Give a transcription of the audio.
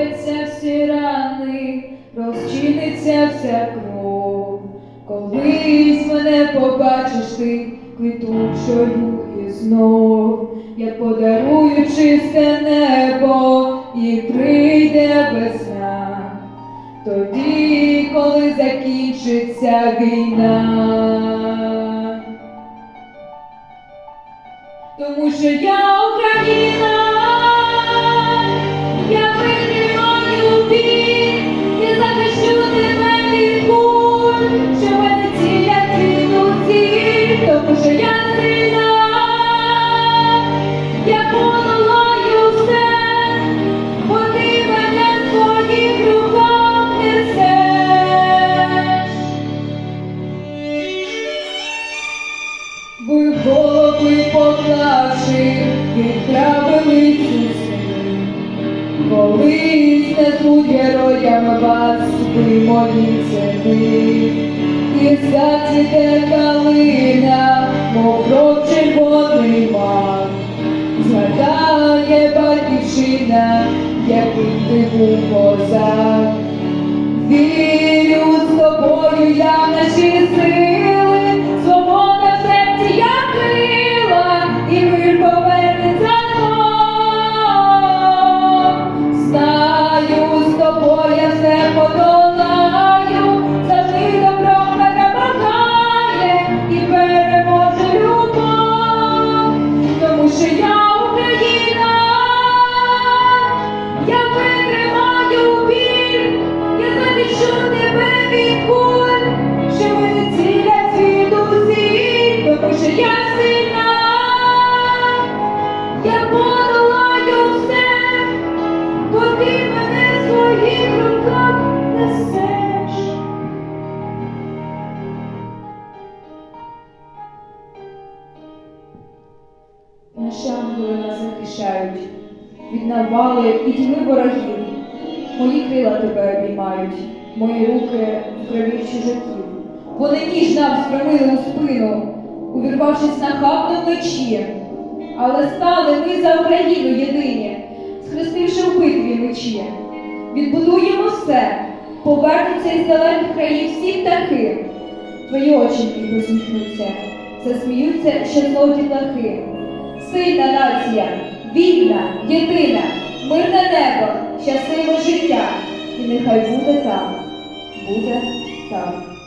загояться всі рани, розчиниться вся кров. Колись мене побачиш ти квітучою і знов, я подарую чисте небо і прийде весна. Тоді, коли закінчиться війна. Тому що я Україна, Ви голови поклавши, цю сили. Колись несуть героям вас, ви мої сини. І зацвіте калина, мов кров червоний мак. Згадає ти був козак. Вірю з тобою я наші Наші ангели нас захищають від навали і тьми ворогів. Мої крила тебе обіймають, мої руки в крові чужаків. Вони ніж нам спрямили у спину, увірвавшись на хабну вночі. Але стали ми за Україну єдині, схрестивши у битві мечі. Відбудуємо все, повернуться із далеких країв всі птахи. Твої очі посміхнуться, засміються щасливі птахи. Сильна нація, вільна, єдина, мирне небо, щасливе життя. І нехай буде так, буде так.